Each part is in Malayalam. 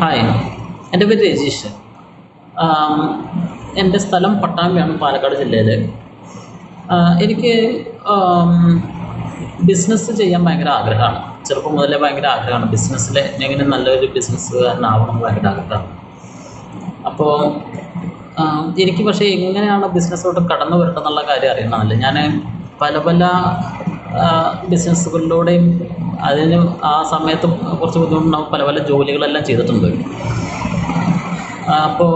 ഹായ് എന്റെ പേര് രജീഷ്. എന്റെ സ്ഥലം പട്ടാമ്പിയാണ് പാലക്കാട് ജില്ലയിൽ എനിക്ക് ബിസിനസ് ചെയ്യാൻ ഭയങ്കര ആഗ്രഹമാണ്. ചെറുപ്പം മുതലേ ഭയങ്കര ആഗ്രഹമാണ്. ബിസിനസ്സിൽ എങ്ങനെ നല്ലൊരു ബിസിനസ്സുകാരനാവണം ഭയങ്കര ആഗ്രഹമാണ്. അപ്പോൾ എനിക്ക് പക്ഷേ എങ്ങനെയാണ് ബിസിനസ്സോട്ട് കടന്നു വരേണ്ടതെന്നുള്ള കാര്യം അറിയണമല്ലോ ഞാൻ പല പല ബിസിനസ്സുകളിലൂടെയും അതിന് ആ സമയത്തും കുറച്ച് ബുദ്ധിമുട്ടുണ്ടാകും പല പല ജോലികളെല്ലാം ചെയ്തിട്ടുണ്ട്. അപ്പോൾ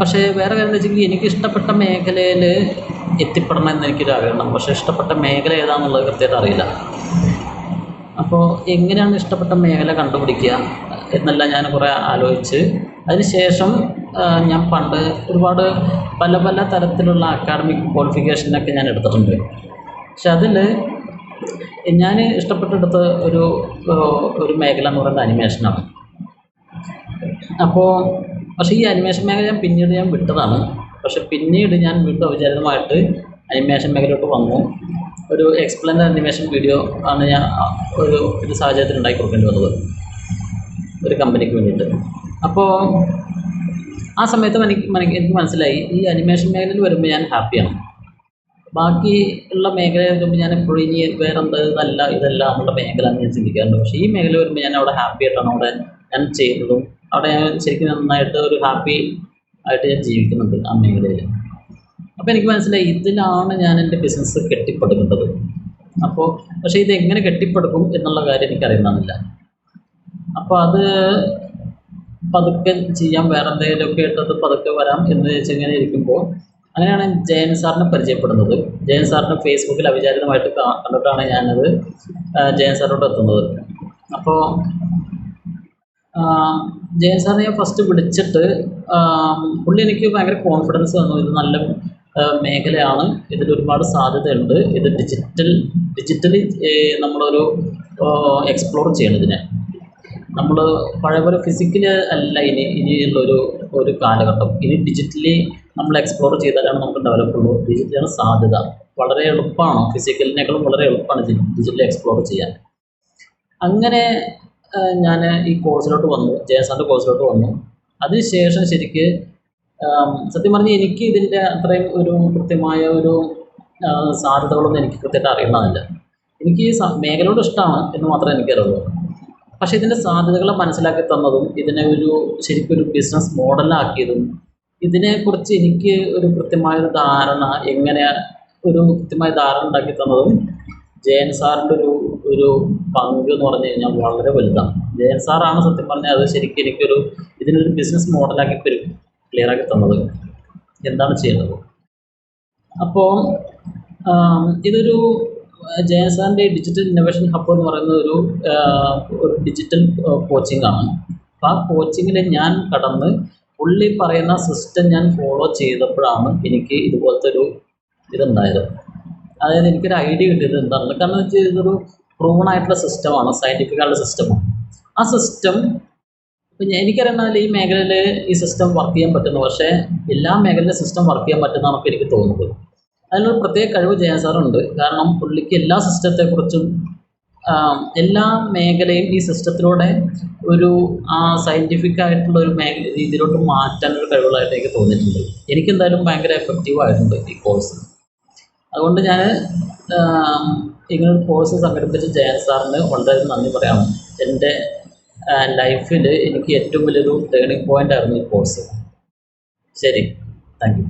പക്ഷേ വേറെ കാര്യം എന്ന് വെച്ചെങ്കിൽ എനിക്ക് ഇഷ്ടപ്പെട്ട മേഖലയിൽ എത്തിപ്പെടണം എന്ന് എനിക്കൊരു ആഗ്രഹം പക്ഷേ ഇഷ്ടപ്പെട്ട മേഖല ഏതാണെന്നുള്ളത് കൃത്യമായിട്ട് അറിയില്ല. അപ്പോൾ എങ്ങനെയാണ് ഇഷ്ടപ്പെട്ട മേഖല കണ്ടുപിടിക്കുക എന്നെല്ലാം ഞാൻ കുറേ ആലോചിച്ച്. അതിനുശേഷം ഞാൻ പണ്ട് ഒരുപാട് പല പല തരത്തിലുള്ള അക്കാഡമിക് ക്വാളിഫിക്കേഷനൊക്കെ ഞാൻ എടുത്തിട്ടുണ്ട്. പക്ഷെ അതിൽ ഞാൻ ഇഷ്ടപ്പെട്ടെടുത്ത ഒരു ഒരു മേഖല എന്ന് പറയുന്നത് അനിമേഷനാണ്. അപ്പോൾ പക്ഷേ ഈ അനിമേഷൻ മേഖല ഞാൻ പിന്നീട് ഞാൻ വിട്ടതാണ്. പക്ഷെ പിന്നീട് ഞാൻ വീണ്ടും അവിചാരിതമായിട്ട് അനിമേഷൻ മേഖലയിലോട്ട് വന്നു. ഒരു എക്സ്പ്ലെയിൻ അനിമേഷൻ വീഡിയോ ആണ് ഞാൻ ഒരു ഒരു സാഹചര്യത്തിൽ ഉണ്ടാക്കി കൊടുക്കേണ്ടി വന്നത്. ഒരു കമ്പനിക്ക് വേണ്ടിയിട്ട്. അപ്പോൾ ആ സമയത്ത് എനിക്ക് എനിക്ക് മനസ്സിലായി ഈ അനിമേഷൻ മേഖലയിൽ വരുമ്പോൾ ഞാൻ ഹാപ്പിയാണ്. ബാക്കി ഉള്ള മേഖല വരുമ്പോൾ ഞാൻ എപ്പോഴും ഇനി വേറെ എന്താ ഇതല്ല ഇതല്ല എന്നുള്ള മേഖല എന്ന് ഞാൻ ചിന്തിക്കാറുണ്ട്. പക്ഷേ ഈ മേഖല വരുമ്പോൾ ഞാൻ അവിടെ ഹാപ്പി ആയിട്ടാണ് അവിടെ ഞാൻ ചെയ്യുന്നതും. അവിടെ ഞാൻ ശരിക്കും നന്നായിട്ട് ഒരു ഹാപ്പി ആയിട്ട് ഞാൻ ജീവിക്കുന്നുണ്ട് ആ മേഖലയിൽ. അപ്പോൾ എനിക്ക് മനസ്സിലായി ഇതിലാണ് ഞാൻ എന്റെ ബിസിനസ് കെട്ടിപ്പടുക്കേണ്ടത്. അപ്പോൾ പക്ഷേ ഇത് എങ്ങനെ കെട്ടിപ്പടുക്കും എന്നുള്ള കാര്യം എനിക്കറിയുന്നില്ല അപ്പോൾ അത് പതുക്കെ ചെയ്യാം വേറെ എന്തെങ്കിലുമൊക്കെ ഇട്ടത് പതുക്കെ വരാം എന്ന് വെച്ച് ഇങ്ങനെ ഇരിക്കുമ്പോൾ അങ്ങനെയാണ് ജയൻ സാറിനെ പരിചയപ്പെടുന്നത്. ജയൻ സാറിനെ ഫേസ്ബുക്കിൽ അവിചാരിതമായിട്ട് കണ്ടിട്ടാണ് ഞാനത് ജയൻ സാറിനോട് എത്തുന്നത്. അപ്പോൾ ജയൻ സാറിനെ ഞാൻ ഫസ്റ്റ് വിളിച്ചിട്ട് പുള്ളി എനിക്ക് ഭയങ്കര കോൺഫിഡൻസ് തന്നു. ഇത് നല്ല മേഖലയാണ്. ഇതിൽ ഒരുപാട് സാധ്യതയുണ്ട്. ഇത് ഡിജിറ്റൽ ഡിജിറ്റലി നമ്മളൊരു എക്സ്പ്ലോർ ചെയ്യണം ഇതിനെ. നമ്മൾ പഴയ പോലെ ഫിസിക്കലി അല്ല ഇനി ഇനിയുള്ള ഒരു കാലഘട്ടം. ഇനി ഡിജിറ്റലി നമ്മൾ എക്സ്പ്ലോർ ചെയ്താലാണ് നമുക്ക് ഡെവലപ്പ് ഉള്ളൂ. ഡിജിറ്റലാണ് സാധ്യത വളരെ എളുപ്പമാണ്. ഫിസിക്കലിനേക്കാളും വളരെ എളുപ്പമാണ് ഡിജിറ്റലി എക്സ്പ്ലോർ ചെയ്യാൻ. അങ്ങനെ ഞാൻ ഈ കോഴ്സിലോട്ട് വന്നു. ജെ എസ് ആറിന്റെ കോഴ്സിലോട്ട് വന്നു. അതിനുശേഷം ശരിക്ക് സത്യം പറഞ്ഞാൽ എനിക്ക് ഇതിന്റെ അത്രയും ഒരു കൃത്യമായ ഒരു സാധ്യതകളൊന്നും എനിക്ക് കൃത്യമായിട്ട് അറിയുന്നതല്ല. എനിക്ക് ഈ മേഖലയോട് ഇഷ്ടമാണ് എന്ന് മാത്രമേ എനിക്കറിയുള്ളൂ. പക്ഷേ ഇതിന്റെ സാധ്യതകൾ മനസ്സിലാക്കി തന്നതും ഇതിനെ ഒരു ശരിക്കും ഒരു ബിസിനസ് മോഡലാക്കിയതും ഇതിനെക്കുറിച്ച് എനിക്ക് ഒരു കൃത്യമായൊരു ധാരണ എങ്ങനെ ഒരു കൃത്യമായ ധാരണ ഉണ്ടാക്കി തന്നതും ജയൻ സാറിന്റെ ഒരു ഒരു പങ്ക് എന്ന് പറഞ്ഞു കഴിഞ്ഞാൽ വളരെ വലുതാണ്. ജയൻ സാറാണ് സത്യം പറഞ്ഞാൽ അത് ശരിക്കും എനിക്കൊരു ഇതിനൊരു ബിസിനസ് മോഡലാക്കി ക്ലിയർ ആക്കി തന്നത്. എന്താണ് ചെയ്യേണ്ടത്? അപ്പോൾ ഇതൊരു ജയൻ സാറിന്റെ ഡിജിറ്റൽ ഇന്നോവേഷൻ ഹബ്ബ് എന്ന് പറയുന്ന ഒരു ഒരു ഡിജിറ്റൽ കോച്ചിങ് ആണ്. അപ്പോൾ ആ കോച്ചിങ്ങിൽ ഞാൻ കടന്ന് പുള്ളി പറയുന്ന സിസ്റ്റം ഞാൻ ഫോളോ ചെയ്തപ്പോഴാണ് എനിക്ക് ഇതുപോലത്തെ ഒരു ഇതുണ്ടായത്. അതായത് എനിക്കൊരു ഐഡിയ കിട്ടിയത് എന്താണ് കാരണം വെച്ചാൽ ഇതൊരു പ്രൂവൺ ആയിട്ടുള്ള സിസ്റ്റമാണ് സയന്റിഫിക് ആയിട്ടുള്ള സിസ്റ്റമാണ് ആ സിസ്റ്റം ഇപ്പം ഞാൻ എനിക്കറിയുന്നതിൽ ഈ മേഖലയിൽ ഈ സിസ്റ്റം വർക്ക് ചെയ്യാൻ പറ്റുന്നു പക്ഷേ എല്ലാ മേഖലയിലും സിസ്റ്റം വർക്ക് ചെയ്യാൻ പറ്റുന്നതാണ് എനിക്ക് തോന്നുന്നത്. അതിനൊരു പ്രത്യേക കഴിവ് ചെയ്യാൻ സാറുണ്ട്. കാരണം പുള്ളിക്ക് എല്ലാ സിസ്റ്റത്തെക്കുറിച്ചും എല്ലാ മേഖലയും ഈ സിസ്റ്റത്തിലൂടെ ഒരു ആ സയന്റിഫിക് ആയിട്ടുള്ള ഒരു മേഖല രീതിയിലോട്ട് മാറ്റാൻ ഒരു കഴിവുള്ളതായിട്ട് എനിക്ക് തോന്നിയിട്ടുണ്ട്. എനിക്കെന്തായാലും ഭയങ്കര എഫക്റ്റീവ് ആയിട്ടുണ്ട് ഈ കോഴ്സ് അതുകൊണ്ട് ഞാൻ ഇങ്ങനൊരു കോഴ്സ് സംഘടിപ്പിച്ച ജയൻ സാറിന് വളരെ നന്ദി പറയാം. എന്റെ ലൈഫിൽ എനിക്ക് ഏറ്റവും വലിയൊരു ടേണിംഗ് പോയിന്റ് ആയിരുന്നു ഈ കോഴ്സ് ശരി. Thank you